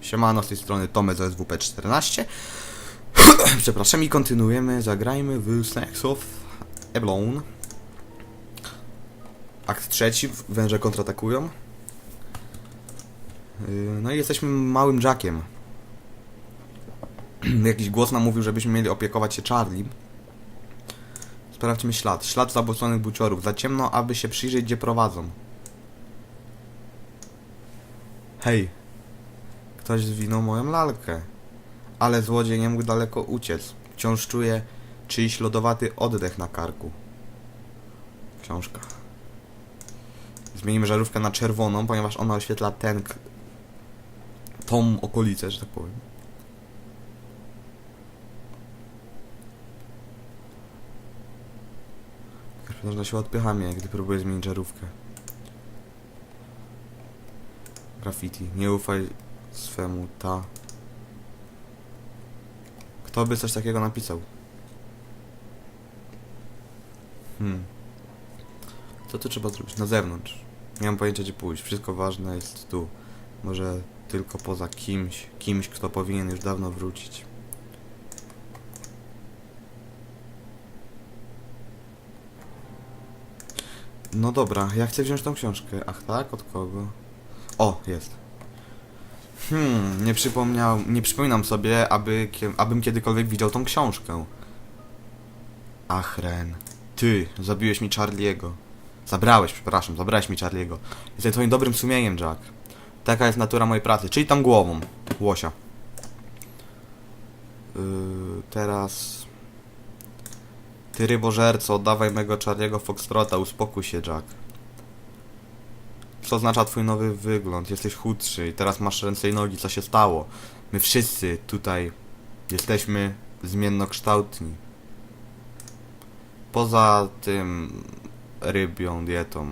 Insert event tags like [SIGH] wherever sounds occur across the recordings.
Siemano, z tej strony Tomek z SWP14. [CLEARS THROAT] Przepraszam i kontynuujemy, zagrajmy w Snacks of Eblon. Akt trzeci, węże kontratakują. Yy, No i jesteśmy małym Jackiem. [CLEARS THROAT] Jakiś głos nam mówił, żebyśmy mieli opiekować się Charlie. Sprawdźmy ślad. Ślad zabłoczonych buciorów. Za ciemno, aby się przyjrzeć, gdzie prowadzą. Hej. Ktoś zwinął moją lalkę. Ale złodziej nie mógł daleko uciec. Wciąż czuję czyjś lodowaty oddech na karku. Książka. Zmienimy żarówkę na czerwoną, ponieważ ona oświetla ten... tą okolicę, że tak powiem. Można się odpycha mnie, gdy próbuję zmienić żarówkę. Graffiti. Nie ufaj swemu ta. Kto by coś takiego napisał? Hmm. Co tu trzeba zrobić? Na zewnątrz. Nie mam pojęcia gdzie pójść. Wszystko ważne jest tu. Może tylko poza kimś. Kimś, kto powinien już dawno wrócić. No dobra, ja chcę wziąć tą książkę. Ach tak? Od kogo? O, jest. Hmm, nie przypomniał, nie przypominam sobie, aby, abym kiedykolwiek widział tą książkę. Ach, Ren. Ty, zabiłeś mi Charliego. Zabrałeś, przepraszam, zabrałeś mi Charliego. Jestem twoim dobrym sumieniem, Jack. Taka jest natura mojej pracy, czyli tam głową. Łosia. Yy, teraz... Ty rybożerco, oddawaj mego Charliego Foxtrota, uspokój się, Jack. Co oznacza twój nowy wygląd? Jesteś chudszy i teraz masz ręce i nogi. Co się stało? My wszyscy tutaj jesteśmy zmiennokształtni. Poza tym rybią dietą.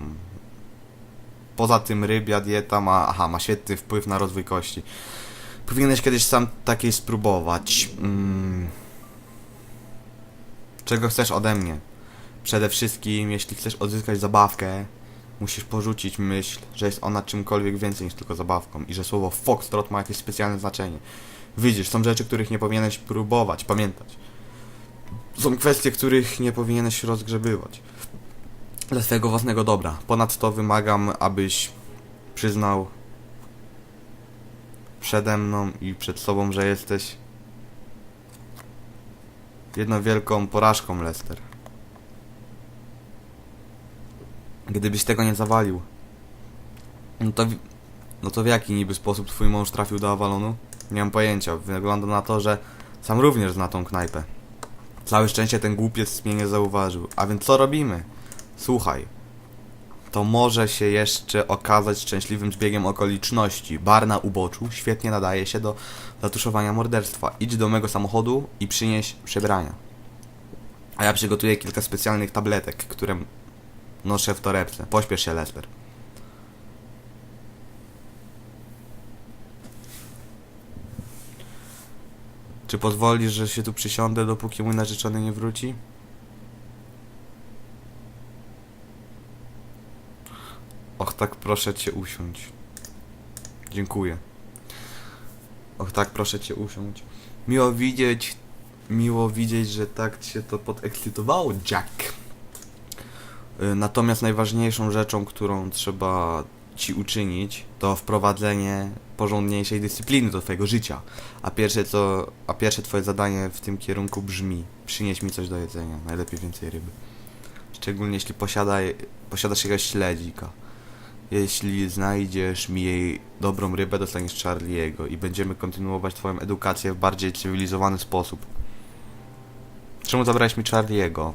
Poza tym rybia dieta ma, aha, ma świetny wpływ na rozwój kości. Powinieneś kiedyś sam takiej spróbować. Mm. Czego chcesz ode mnie? Przede wszystkim, jeśli chcesz odzyskać zabawkę, musisz porzucić myśl, że jest ona czymkolwiek więcej niż tylko zabawką i że słowo foxtrot ma jakieś specjalne znaczenie. Widzisz, są rzeczy, których nie powinieneś próbować, pamiętać. Są kwestie, których nie powinieneś rozgrzebywać. Dla swojego własnego dobra. Ponadto wymagam, abyś przyznał przede mną i przed sobą, że jesteś jedną wielką porażką, Lester. Gdybyś tego nie zawalił, no to, no to w jaki niby sposób twój mąż trafił do Avalonu? Nie mam pojęcia. Wygląda na to, że sam również zna tą knajpę. Całe szczęście ten głupiec mnie nie zauważył. A więc co robimy? Słuchaj. To może się jeszcze okazać szczęśliwym zbiegiem okoliczności. Bar na uboczu świetnie nadaje się do zatuszowania morderstwa. Idź do mego samochodu i przynieś przebrania. A ja przygotuję kilka specjalnych tabletek, które noszę w torebce. Pośpiesz się, Lester. Czy pozwolisz, że się tu przysiądę, dopóki mój narzeczony nie wróci? Och, tak proszę cię usiądź. Dziękuję. Och, tak proszę cię usiądź. Miło widzieć, miło widzieć, że tak cię to podekscytowało, Jack. Y, Natomiast najważniejszą rzeczą, którą trzeba ci uczynić, to wprowadzenie porządniejszej dyscypliny do twojego życia. A pierwsze co, a pierwsze twoje zadanie w tym kierunku brzmi: przynieś mi coś do jedzenia, najlepiej więcej ryby. Szczególnie jeśli posiadaj, posiadasz jakiegoś śledzika. Jeśli znajdziesz mi jej dobrą rybę, dostaniesz Charlie'ego i będziemy kontynuować twoją edukację w bardziej cywilizowany sposób. Czemu zabrałeś mi Charlie'ego?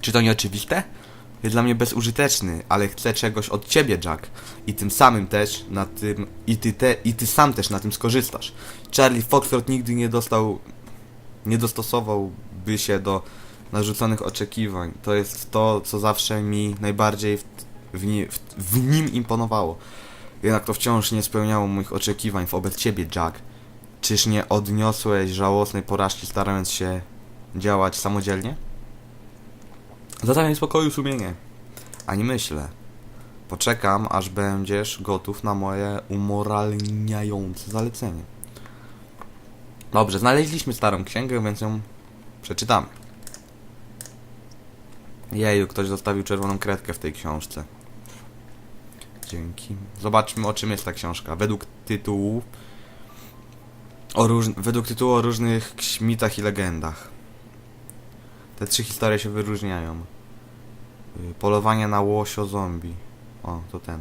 Czy to nie oczywiste? Jest dla mnie bezużyteczny, ale chcę czegoś od ciebie, Jack. I tym samym też na tym. I ty, te, i ty sam też na tym skorzystasz. Charlie Foxtrot nigdy nie dostał. Nie dostosowałby się do narzuconych oczekiwań. To jest to, co zawsze mi najbardziej w, w, w, w nim imponowało. Jednak to wciąż nie spełniało moich oczekiwań wobec ciebie, Jack. Czyż nie odniosłeś żałosnej porażki, starając się działać samodzielnie? Zadaj mi spokoju sumienie. Ani myślę. Poczekam, aż będziesz gotów na moje umoralniające zalecenie. Dobrze, znaleźliśmy starą księgę, więc ją przeczytamy. Jeju, ktoś zostawił czerwoną kredkę w tej książce. Dzięki. Zobaczmy, o czym jest ta książka. Według tytułu. O róż... Według tytułu o różnych mitach i legendach. Te trzy historie się wyróżniają. Y, Polowanie na łosio zombie. O, to ten.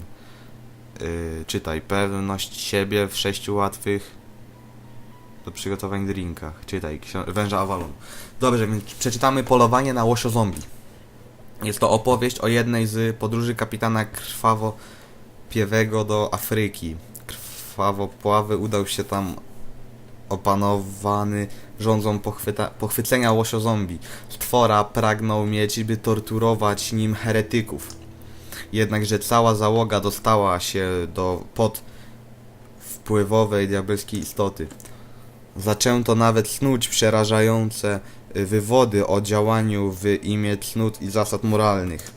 Yy, czytaj. Pewność siebie w sześciu łatwych do przygotowań drinkach. Czytaj. Węża Avalon. Dobrze, więc przeczytamy Polowanie na łosio zombie. Jest to opowieść o jednej z podróży kapitana Krwawo Piewego do Afryki. Krwawopławy udał się tam opanowany rządzą pochwyta- pochwycenia łosio zombie. Stwora pragnął mieć, by torturować nim heretyków. Jednakże cała załoga dostała się do pod wpływowej diabelskiej istoty. Zaczęto nawet snuć przerażające y, wywody o działaniu w imię cnót i zasad moralnych.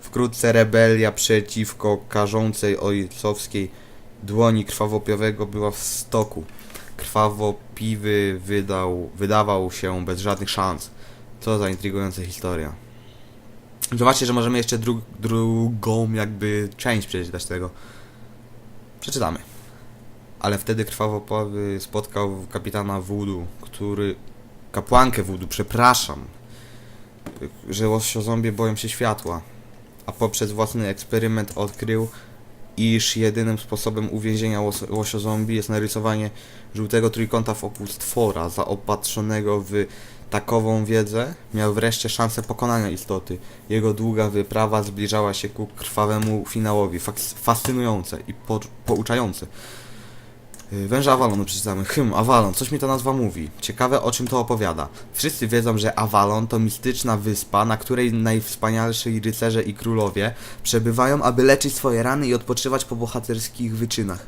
Wkrótce rebelia przeciwko karzącej ojcowskiej dłoni krwawopiowego była w stoku. Krwawopiwy wydał, wydawał się bez żadnych szans. Co za intrygująca historia. Zobaczcie, że możemy jeszcze dru drugą jakby część przeczytać tego. Przeczytamy. Ale wtedy krwawopowy spotkał kapitana Voodoo, który... Kapłankę Voodoo, przepraszam. Że łosio-zombie boją się światła. A poprzez własny eksperyment odkrył, iż jedynym sposobem uwięzienia łos- łosio-zombie jest narysowanie żółtego trójkąta wokół stwora, zaopatrzonego w takową wiedzę, miał wreszcie szansę pokonania istoty. Jego długa wyprawa zbliżała się ku krwawemu finałowi. Fascynujące i po- pouczające. Y, Węża Avalonu przeczytamy. Hm, Avalon, coś mi ta nazwa mówi. Ciekawe o czym to opowiada. Wszyscy wiedzą, że Avalon to mistyczna wyspa, na której najwspanialsi rycerze i królowie przebywają, aby leczyć swoje rany i odpoczywać po bohaterskich wyczynach.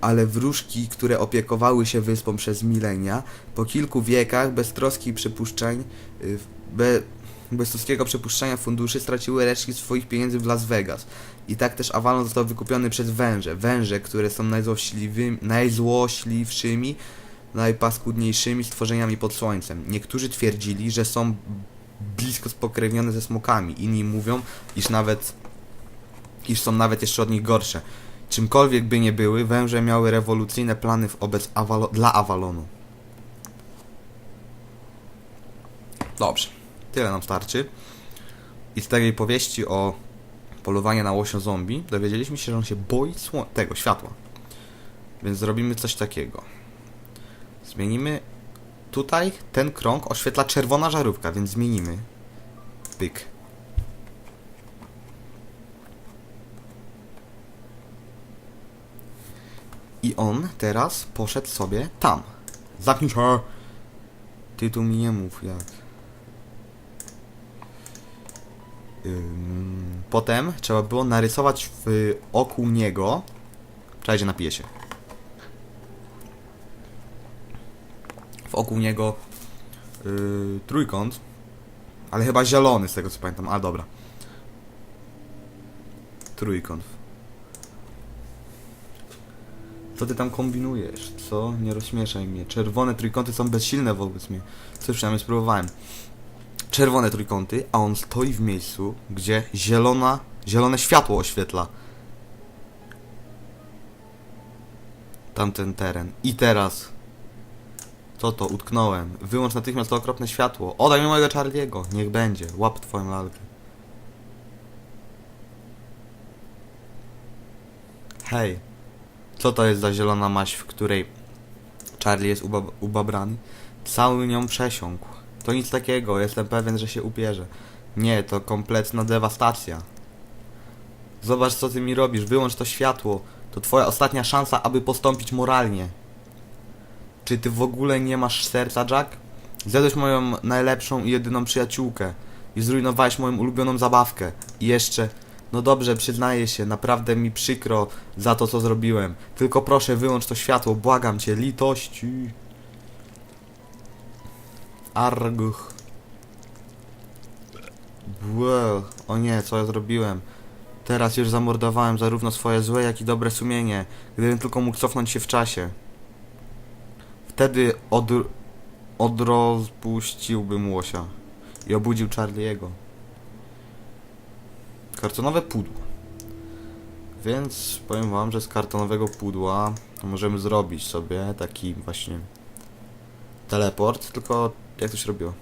Ale wróżki, które opiekowały się wyspą przez milenia, po kilku wiekach beztroski przypuszczeń, y, be, beztroskiego przepuszczania funduszy straciły resztki swoich pieniędzy w Las Vegas. I tak też Avalon został wykupiony przez węże. Węże, które są najzłośliwszymi, najpaskudniejszymi stworzeniami pod słońcem. Niektórzy twierdzili, że są blisko spokrewnione ze smokami. Inni mówią, iż nawet iż są nawet jeszcze od nich gorsze. Czymkolwiek by nie były, węże miały rewolucyjne plany wobec Avalo- dla Avalonu. Dobrze, tyle nam starczy. I z tej powieści o polowaniu na łosio zombie dowiedzieliśmy się, że on się boi tego światła. Więc zrobimy coś takiego. Zmienimy tutaj ten krąg oświetla czerwona żarówka, więc zmienimy. Pyk. I on teraz poszedł sobie tam. Zamknij się. Ty tu mi nie mów jak. Potem trzeba było narysować w oku niego. Czekajcie, napiję się. W oku niego yy, trójkąt. Ale chyba zielony z tego co pamiętam. A dobra. Trójkąt. Co ty tam kombinujesz? Co? Nie rozśmieszaj mnie. Czerwone trójkąty są bezsilne wobec mnie. Co przynajmniej spróbowałem. Czerwone trójkąty, a on stoi w miejscu, gdzie zielona, zielone światło oświetla. Tamten teren. I teraz. Co to? Utknąłem. Wyłącz natychmiast to okropne światło. Oddaj mi mojego Charlie'ego. Niech będzie. Łap twoją lalkę. Hej. Co to jest za zielona maść, w której Charlie jest uba- ubabrany? Cały nią przesiąkł. To nic takiego, jestem pewien, że się upierze. Nie, to kompletna dewastacja. Zobacz, co ty mi robisz, wyłącz to światło. To twoja ostatnia szansa, aby postąpić moralnie. Czy ty w ogóle nie masz serca, Jack? Zjadłeś moją najlepszą i jedyną przyjaciółkę. I zrujnowałeś moją ulubioną zabawkę. I jeszcze... No dobrze, przyznaję się, naprawdę mi przykro za to, co zrobiłem. Tylko proszę, wyłącz to światło, błagam cię, litości. Arguch. Błe, o nie, co ja zrobiłem? Teraz już zamordowałem zarówno swoje złe, jak i dobre sumienie. Gdybym tylko mógł cofnąć się w czasie. Wtedy od, odrozpuściłbym łosia i obudził Charlie'ego. Kartonowe pudło. Więc powiem wam, że z kartonowego pudła możemy zrobić sobie taki właśnie teleport, tylko jak to się robiło?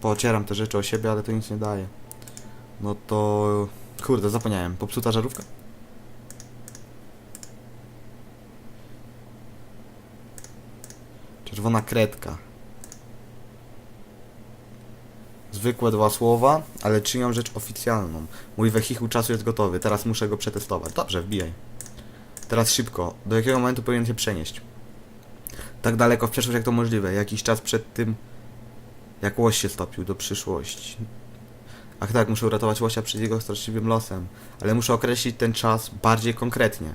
Pocieram te rzeczy o siebie, ale to nic nie daje. No to... Kurde, zapomniałem. Popsuta żarówka? Czerwona kredka. Zwykłe dwa słowa, ale czynią rzecz oficjalną. Mój wehikuł czasu jest gotowy, teraz muszę go przetestować. Dobrze, wbijaj. Teraz szybko. Do jakiego momentu powinien się przenieść? Tak daleko w przeszłość jak to możliwe. Jakiś czas przed tym, jak łoś się stopił do przyszłości. Ach tak, muszę uratować łosia przed jego straszliwym losem. Ale muszę określić ten czas bardziej konkretnie.